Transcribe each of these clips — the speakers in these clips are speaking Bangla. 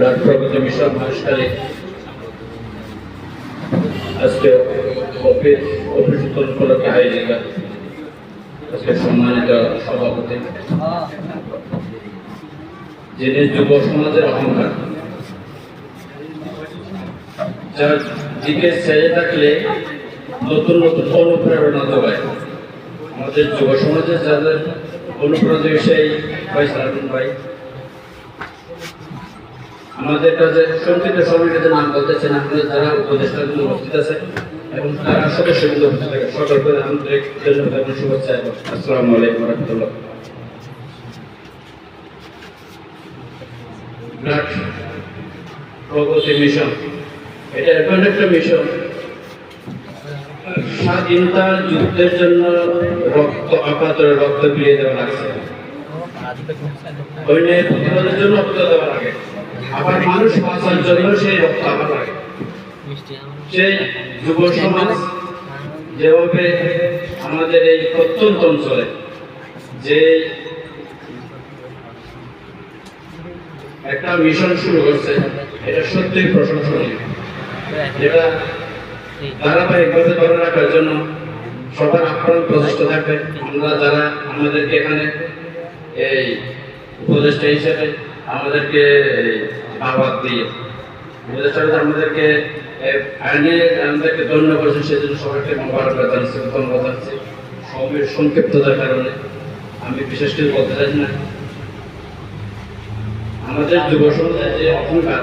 রাষ্ট্রপতি মিশন অনুষ্ঠানে আজকে অফিস অফিস উপলক্ষে হাইজেগা আজকে সম্মানিত সভাপতি যিনি যুব সমাজের অহংকার যার দিকে সেজে থাকলে নতুন নতুন অনুপ্রেরণা দেওয়ায় আমাদের যুব সমাজে যাদের অনুপ্রেরণা সেই ফয়সাল আলম ভাই। আমাদের কাছে সময়ের কাছে নাম বলতেছেন আপনাদের যারা উপদেষ্টা উপস্থিত আছে এবং তারা সদস্যগুলো উপস্থিত আছে সকলকে আন্তরিক ধন্যবাদ এবং শুভেচ্ছা আসসালামু আলাইকুম রহমতুল্লাহ। প্রগতি মিশন। এটা এখন একটা মিশন স্বাধীনতা যুদ্ধের জন্য রক্ত আপাতরে রক্ত বিলিয়ে দেওয়া লাগছে। যুব সমাজ যেভাবে আমাদের এই প্রত্যন্ত অঞ্চলে যে একটা মিশন শুরু করছে, এটা সত্যিই প্রশংসনীয়। যেটা ধারাবাহিকভাবে ধরে রাখার জন্য সবার আপ্রাণ প্রচেষ্টা থাকবে আমরা যারা আমাদেরকে এখানে এই উপদেষ্টা হিসেবে আমাদেরকে দাওয়াত দিয়ে উপদেষ্টা আমাদেরকে আইনে আমাদেরকে ধন্য করেছেন সেজন্য সবাইকে মোবারক জানাচ্ছি ধন্যবাদ জানাচ্ছি সময়ের সংক্ষিপ্ততার কারণে আমি বিশেষ কিছু বলতে চাই না আমাদের যুব সমাজের যে অহংকার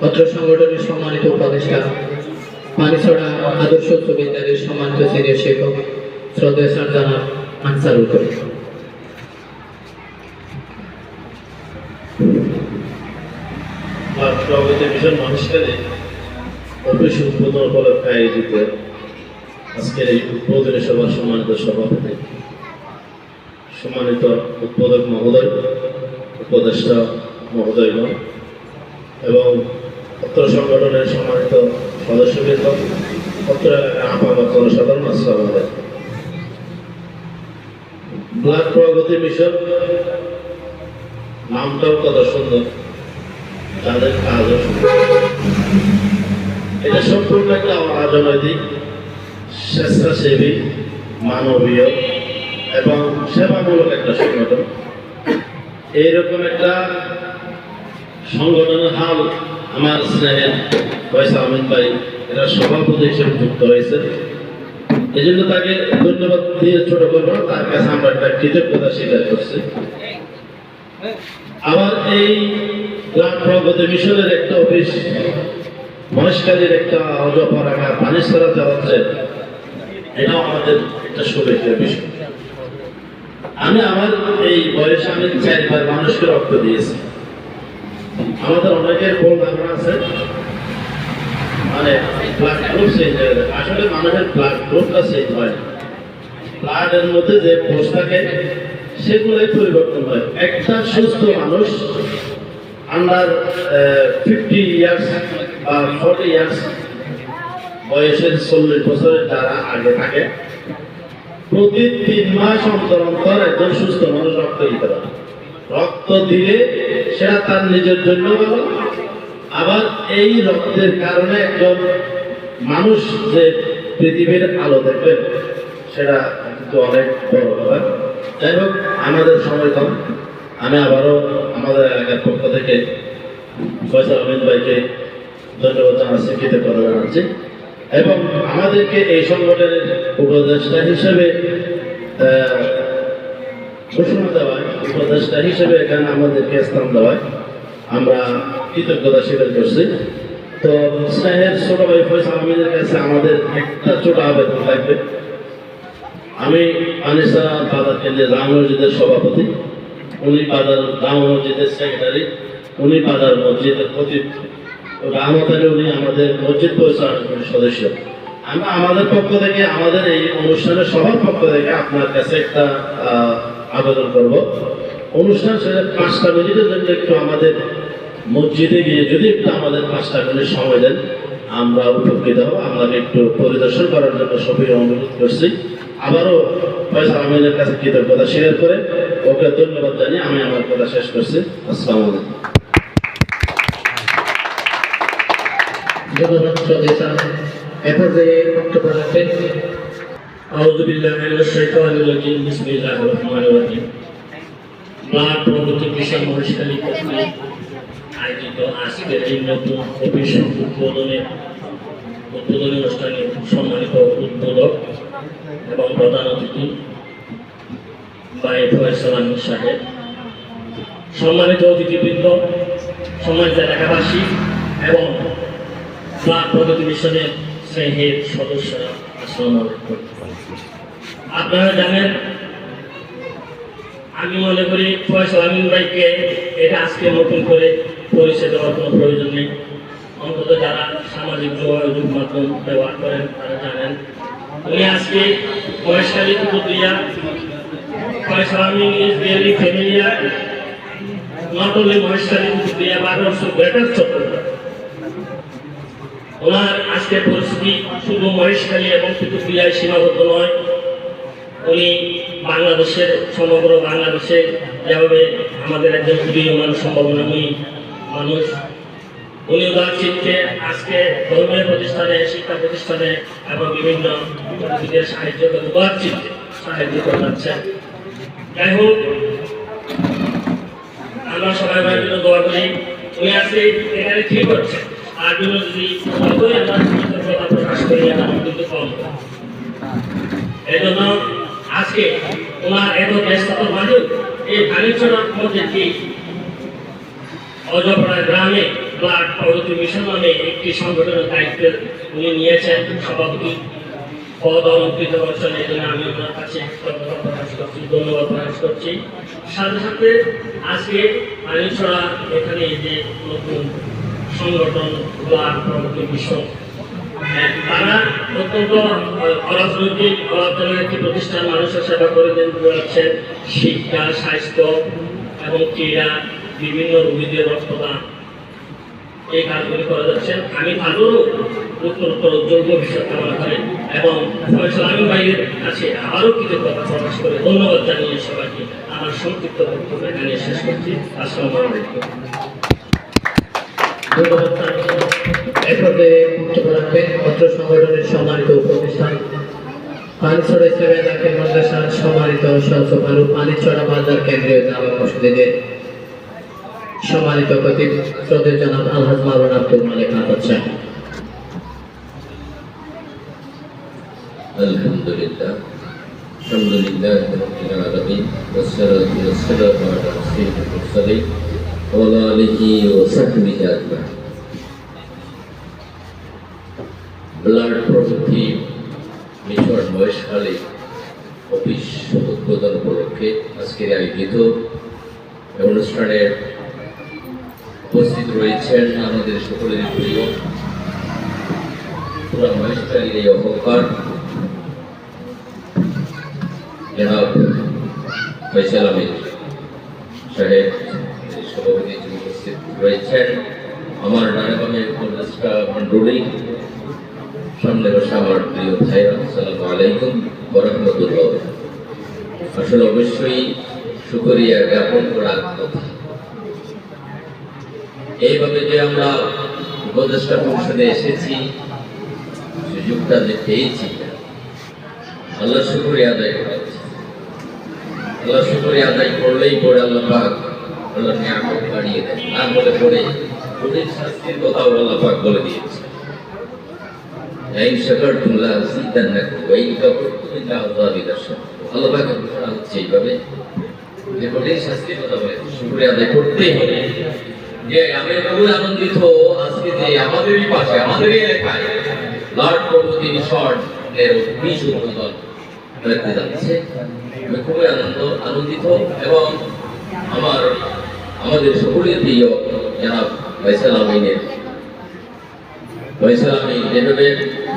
পত্র সংগঠনের সম্মানিত উপদেষ্টা, পানিছড়া আদর্শ উচ্চ সম্মানিত সিনিয়র শিক্ষক, শ্রদ্ধেয় স্যার জানাব আনসারুল করিম। আজকের সম্মানিত সম্মানিত উদ্বোধক মহোদয়, উপদেষ্টা মহোদয়গণ এবং পত্র সংগঠনের সম্মানিত সদস্যবৃন্দ পত্র এলাকার আপামত জনসাধারণ, আসসালাম ব্লাড প্রগতি মিশন, নামটাও কত সুন্দর, তাদের কাজও এটা সম্পূর্ণ একটা অরাজনৈতিক, স্বেচ্ছাসেবী, মানবীয় এবং সেবামূলক একটা সংগঠন। এইরকম একটা সংগঠনের হাল আমার স্নেহের পয়সা আহমেদ ভাই। এরা সভাপতি হিসেবে যুক্ত হয়েছে। এই জন্য তাকে ধন্যবাদ দিয়ে ছোট করব তার কাছে আমরা একটা কৃতজ্ঞতা স্বীকার করছি। আবার এই প্রগতি মিশনের একটা অফিস মহেশকালীর একটা অজপরাগা পানি সরাতে হচ্ছে এটাও আমাদের একটা শুভেচ্ছার বিষয়। আমি আমার এই বয়সে আমি চারবার মানুষকে রক্ত দিয়েছি। আমাদের অনেকের ভুল ধারণা আছে। মানে ব্লাড গ্রুপ চেঞ্জ হয়ে যায়। আসলে মানুষের ব্লাড গ্রুপটা চেঞ্জ হয়। ব্লাডের মধ্যে যে কোষ থাকে, সেগুলোই পরিবর্তন হয়। একটা সুস্থ মানুষ আন্ডার ফিফটি ইয়ার্স বা ফর্টি ইয়ার্স বয়সের চল্লিশ বছরের যারা আগে থাকে, প্রতি তিন মাস অন্তর অন্তর একজন সুস্থ মানুষ রক্ত দিতে পারে। রক্ত দিলে সেটা তার নিজের জন্য ভালো। আবার এই রক্তের কারণে একজন মানুষ যে পৃথিবীর আলো দেখবেন সেটা কিন্তু অনেক বড় কথা যাই হোক, আমাদের সময় কম। আমি আবারও আমাদের এলাকার পক্ষ থেকে ফয়সাল আহমেদ ভাইকে ধন্যবাদ জানাচ্ছি, কৃতজ্ঞতা জানাচ্ছি। এবং আমাদেরকে এই সংগঠনের উপদেষ্টা হিসেবে ঘোষণা দেওয়ায় উপদেষ্টা হিসেবে এখানে আমাদেরকে স্থান দেওয়ায় আমরা কৃতজ্ঞতা স্বীকার করছি তো স্নেহের ছোট ভাই ফয়সাল আহমেদের কাছে আমাদের একটা ছোট আবেদন থাকবে। আমি আনিসা বাজার কেন্দ্রের রাম মসজিদের সভাপতি। উনি বাজার রাম মসজিদের সেক্রেটারি। উনি বাজার মসজিদের রাহমত আলী উনি আমাদের মসজিদ পরিচালনা সদস্য। আমরা আমাদের পক্ষ থেকে, আমাদের এই অনুষ্ঠানের সবার পক্ষ থেকে আপনার কাছে একটা আবেদন করব। অনুষ্ঠান শেষে পাঁচটা মিনিটের জন্য একটু আমাদের মসজিদে গিয়ে যদি একটু আমাদের পাঁচটা মিনিট সময় দেন আমরা উপকৃত হব। আপনাকে একটু পরিদর্শন করার জন্য সবই অনুরোধ করছি। আবারও ফয়সাল আমিনের কাছে কৃতজ্ঞতা শেয়ার করে ওকে ধন্যবাদ জানিয়ে আমি আমার কথা শেষ করছি। আসসালাম আলাইকুম। ধন্যবাদ সদেশা যে মিনাশ শাইতানির রাজিম। বিসমিল্লাহির রহমানির রহিম। ক্লাব প্রগতি কৃষক অনুষ্ঠানিক কর্তৃক আয়োজিত আজকের এই নতুন অফিস উদ্বোধনের উদ্বোধনী অনুষ্ঠানে সম্মানিত উদ্বোধক এবং প্রধান অতিথি বাইসালাম সাহেব, সম্মানিত অতিথিবৃন্দ, সম্মানিত এলাকাবাসী এবং ক্লাব প্রগতি মিশনের স্নেহের সদস্যরা আসসালাম আলাইকুম। আপনারা জানেন আমি মনে করি ফয়সাল আমিন ভাইকে এটা আজকে নতুন করে পরিচয় দেওয়ার কোনো প্রয়োজন নেই। অন্তত যারা সামাজিক যোগাযোগ মাধ্যম ব্যবহার করেন, তারা জানেন। উনি আজকে বয়সকালী Kutubdia Faisal Amin is really familiar not only Maheshkhali Kutubdia but also greater Chattogram ওনার আজকের পরিস্থিতি শুধু মহেশখালী এবং কুতুবদিয়ায় সীমাবদ্ধ নয় উনি বাংলাদেশের, সমগ্র বাংলাদেশে যেভাবে আমাদের একজন উদীয়মান সম্ভাবনাময়ী মানুষ উনি চিত্তে আজকে ধর্মীয় প্রতিষ্ঠানে, শিক্ষা প্রতিষ্ঠানে এবং বিভিন্ন সাহায্য করে সাহায্য করে যাচ্ছেন যাই হোক, আমরা সবাই ভাই জন্য দোয়া করি, উনি আজকে এখানে ঠিক হচ্ছে আর জন্য যদি আমরা প্রকাশ করি কিন্তু কম। এই জন্য আজকে ওনার এত ব্যস্ততার মাঝে এই ধানিচড়ার মধ্যে কি? অজপড়া গ্রামে ব্লাড প্রগতি মিশন নামে একটি সংগঠনের দায়িত্ব উনি নিয়েছেন সভাপতি। পদ অলঙ্কৃত করছেন, এই জন্য আমি ওনার কাছে প্রকাশ করছি, ধন্যবাদ প্রকাশ করছি। সাথে সাথে আজকে ধানিচড়া এখানে যে নতুন সংগঠন, ব্লাড প্রগতি মিশন তারা প্রতিষ্ঠান মানুষের সেবা করে যাচ্ছেন শিক্ষা, স্বাস্থ্য এবং ক্রীড়া বিভিন্ন রোগীদের রক্তদান। এই কাজগুলি করে যাচ্ছেন আমি আবারও উত্তরোত্তর উজ্জ্বল ভবিষ্যৎ কামনা করি এবং ফয়সাল ভাইয়ের কাছে আবারও কৃতজ্ঞতা প্রকাশ করে ধন্যবাদ জানিয়ে সবাইকে আমার সংক্ষিপ্ত বক্তব্য এখানে শেষ করছি। আসসালামু আলাইকুম। ধন্যবাদ এ পর্যায়ে বক্তব্য রাখবেন অত্র সংগঠনের সম্মানিত উপদেষ্টা পানিছড়া ইসলামী এলাকার মাদ্রাসার সম্মানিত সহসভার পানিছড়া বাজার কেন্দ্রীয় জামা মসজিদের সম্মানিত খতিব শ্রদ্ধেয় জনাব আলহাজ মারুন আব্দুল মালিক আহমদ সাহেব الحمد لله الحمد لله رب العالمين والصلاة والسلام على سيد المرسلين وعلى آله وصحبه أجمعين আজকের আয়োজিত অনুষ্ঠানে উপস্থিত রয়েছেন আমাদের সকলের প্রিয় এই অহংকার ফৈসাল সাহেব সভাপতি উপস্থিত রয়েছেন, আমার নানাবামে উপদেষ্টা মন্ডলী সামনে বসে আমার প্রিয় ভাই, আসসালামু আলাইকুম বরহমতুল্লাহ আসলে অবশ্যই সুকরিয়া জ্ঞাপন করার কথা এইভাবে যে আমরা উপদেষ্টা পরিষদে এসেছি, সুযোগটা যে পেয়েছি, আল্লাহ শুকরিয়া আদায় করা আল্লাহ শুকরিয়া আদায় করলেই পরে আল্লাহ পাক আল্লাহ নিয়ামত বাড়িয়ে দেয় না বলে পরে ওদের শাস্তির কথাও আল্লাহ পাক বলে দিয়েছে। এই সকল তোমরা সিদ্ধান্ত রাখো এই কাপড় তুমি না আল্লাহ বিকাশ পাক ঘোষণা এইভাবে যে কঠিন শাস্তির কথা বলে, শুক্রিয়া আদায় করতেই হবে। যে আমি খুবই আনন্দিত আজকে যে আমাদেরই পাশে আমাদেরই এলাকায় লর্ড প্রগতি মিশন এর বিশ উদ্বোধন করতে যাচ্ছে। আমি খুবই আনন্দ, আনন্দিত এবং আমার, আমাদের সকলের প্রিয় জনাব ফয়সাল আমিনের, ফয়সাল আমিন যেভাবে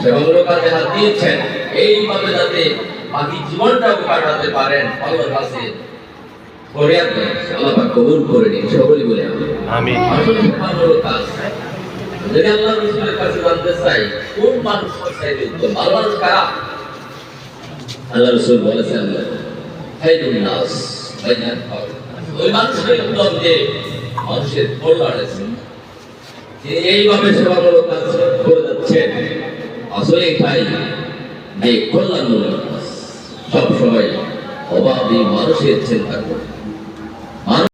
সেবামূলক কাজে হাত দিয়েছেন, এইভাবে যাতে বাকি জীবনটাও কাটাতে পারেন আল্লাহর কাছে। ফরিয়াদ করেন আল্লাহ পাক কবুল করে নিন সকলেই বলে আমি আসলে সেবামূলক কাজ। যদি আল্লাহ রসুলের কাছে জানতে চাই কোন মানুষ উত্তম কারা? আল্লাহ রসুল বলেছেন খাইরুন নাস বাইনাত ওই মানুষটাই উত্তম যে মানুষের কল্যাণ আছে। যে এইভাবে সেবামূলক কাজ করে যাচ্ছেন আসলে তাই যে কল্যাণমূলক। সবসময় অভাবী মানুষের চিন্তা করবে।